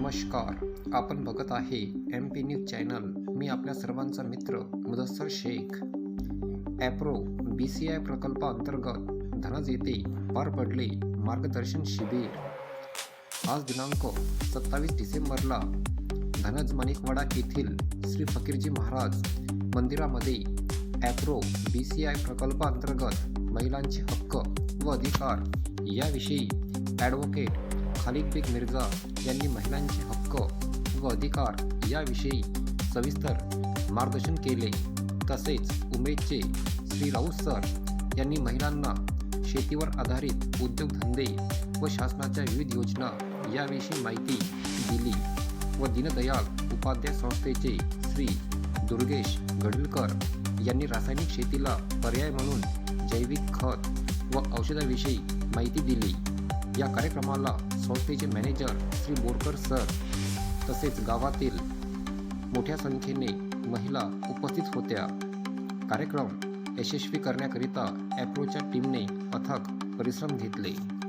नमस्कार. आपण बघत आहे एम पी न्यूज चॅनल मी आपल्या सर्वांचा मित्र मुदस्सर शेख. ॲप्रो बी सी आय प्रकल्पाअंतर्गत धनज येथे पार पडले मार्गदर्शन शिबिर. आज दिनांक सत्तावीस डिसेंबरला धनज माणिकवाडा येथील श्री फकीरजी महाराज मंदिरामध्ये ॲप्रो बी सी आय प्रकल्पाअंतर्गत महिलांचे हक्क व अधिकार याविषयी ॲडव्होकेट खालिद बेग मिर्झा यांनी महिलांचे हक्क व अधिकार याविषयी सविस्तर मार्गदर्शन केले. तसेच उमेदचे श्री राऊत सर यांनी महिलांना शेतीवर आधारित उद्योगधंदे व शासनाच्या विविध योजना याविषयी माहिती दिली व दीनदयाळ उपाध्याय संस्थेचे श्री दुर्गेश गडलकर यांनी रासायनिक शेतीला पर्याय म्हणून जैविक खत व औषधाविषयी माहिती दिली. या कार्यक्रमाला संस्थेचे मॅनेजर श्री बोरकर सर तसेच गावातील मोठ्या संख्येने महिला उपस्थित होत्या. कार्यक्रम यशस्वी करण्याकरिता ॲप्रोच्या टीमने अथक परिश्रम घेतले.